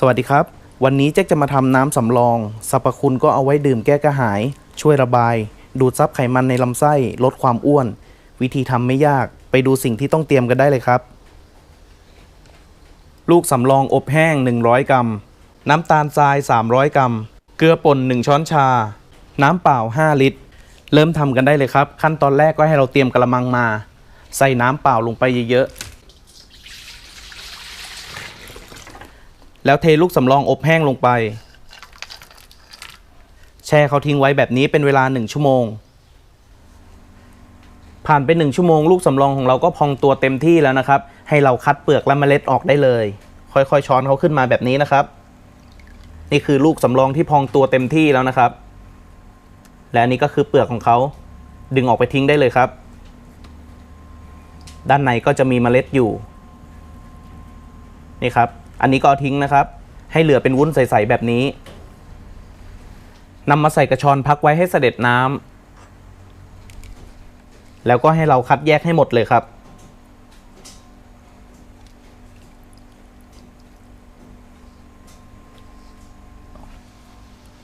สวัสดีครับ วันนี้แจ็คจะมาทำน้ำสำรองสรรพคุณก็เอาไว้ดื่มแก้กระหาย ช่วยระบาย ดูดซับไขมันในลำไส้ ลดความอ้วน วิธีทำไม่ยาก ไปดูสิ่งที่ต้องเตรียมกันได้เลยครับ ลูกสำรองอบแห้ง 100 กรัม น้ำตาลทราย 300 กรัม เกลือป่น 1 ช้อนชา น้ำเปล่า 5 ลิตร เริ่มทำกันได้เลยครับ ขั้นตอนแรกก็ให้เราเตรียมกระมังมา ใส่น้ำเปล่าลงไปเยอะๆ แล้วเทลูกสำรองอบแห้งลงไป แช่เขาทิ้งไว้แบบนี้เป็นเวลา 1 ชั่วโมง ผ่านไป 1 ชั่วโมง ลูกสำรองของเราก็พองตัวเต็มที่แล้วนะครับ ให้เราคัดเปลือกและเมล็ดออกได้เลย ค่อยๆช้อนเขาขึ้นมาแบบนี้นะครับ นี่คือลูกสำรองที่พองตัวเต็มที่แล้วนะครับ และอันนี้ก็คือเปลือกของเขาดึงออกไปทิ้งได้เลยครับ ด้านในก็จะมีเมล็ดอยู่ นี่ครับ อันนี้ก็ทิ้งนะครับ ให้เหลือเป็นวุ้นใสๆแบบนี้นำมาใส่กระชอนพักไว้ให้เสด็จน้ำแล้วก็ให้เราคัดแยกให้หมดเลยครับ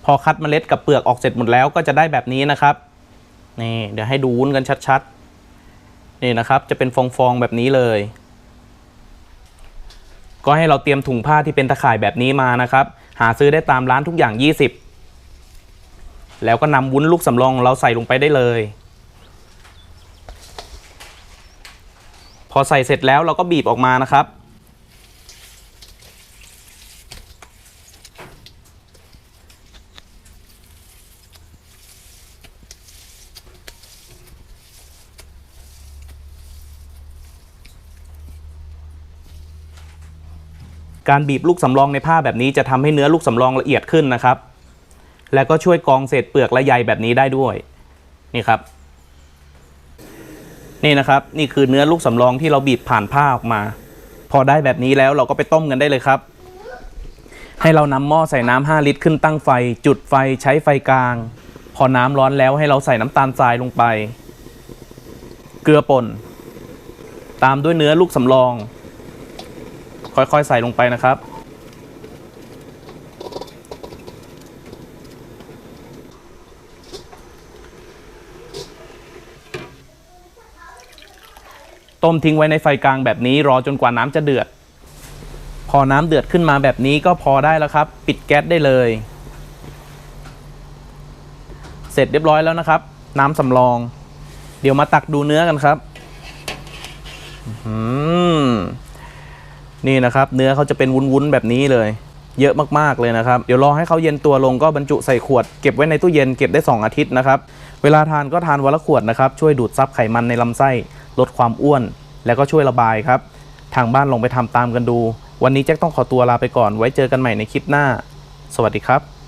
พอคัดเมล็ดกับเปลือกออกเสร็จหมดแล้วก็จะได้แบบนี้นะครับนี่เดี๋ยวให้ดูวุ้นกันชัดๆนี่นะครับ จะเป็นฟองๆแบบนี้เลย ก็ให้เราเตรียมถุงผ้าที่เป็นตะข่ายแบบนี้มานะครับ หาซื้อได้ตามร้านทุกอย่าง 20 แล้วก็นำวุ้นลูกสำรองของเราใส่ลงไปได้เลย พอใส่เสร็จแล้วเราก็บีบออกมานะครับ การบีบลูกสำรองในผ้าแบบนี้จะทำให้เนื้อลูกสำรองละเอียดขึ้นนะครับ และก็ช่วยกองเศษเปลือกและใยแบบนี้ได้ด้วยนี่ครับ นี่นะครับ นี่คือเนื้อลูกสำรองที่เราบีบผ่านผ้าออกมา พอได้แบบนี้แล้วเราก็ไปต้มกันได้เลยครับ ให้เรานำหม้อใส่น้ำ5ลิตรขึ้นตั้งไฟ จุดไฟใช้ไฟกลาง พอน้ำร้อนแล้วให้เราใส่น้ำตาลทรายลงไป เกลือป่น ตามด้วยเนื้อลูกสำรอง ค่อยๆ ใส่ลงไปนะครับ ต้มทิ้งไว้ในไฟกลางแบบนี้รอจนกว่าน้ำจะเดือด พอน้ำเดือดขึ้นมาแบบนี้ก็พอได้แล้วครับ ปิดแก๊สได้เลย เสร็จเรียบร้อยแล้วนะครับ น้ำสำรอง เดี๋ยวมาตักดูเนื้อกันครับอืม นี่นะครับ เนื้อเขาจะเป็นวุ้นๆแบบนี้เลย เยอะมากๆเลยนะครับ เดี๋ยวรอให้เขาเย็นตัวลงก็บรรจุใส่ขวดเก็บไว้ในตู้เย็นเก็บได้ 2 อาทิตย์นะครับ เวลาทานก็ทานวันละขวดนะครับ ช่วยดูดซับไขมันในลำไส้ ลดความอ้วน แล้วก็ช่วยระบายครับ ทางบ้านลองไปทำตามกันดู วันนี้แจ็คต้องขอตัวลาไปก่อน ไว้เจอกันใหม่ในคลิปหน้า สวัสดีครับ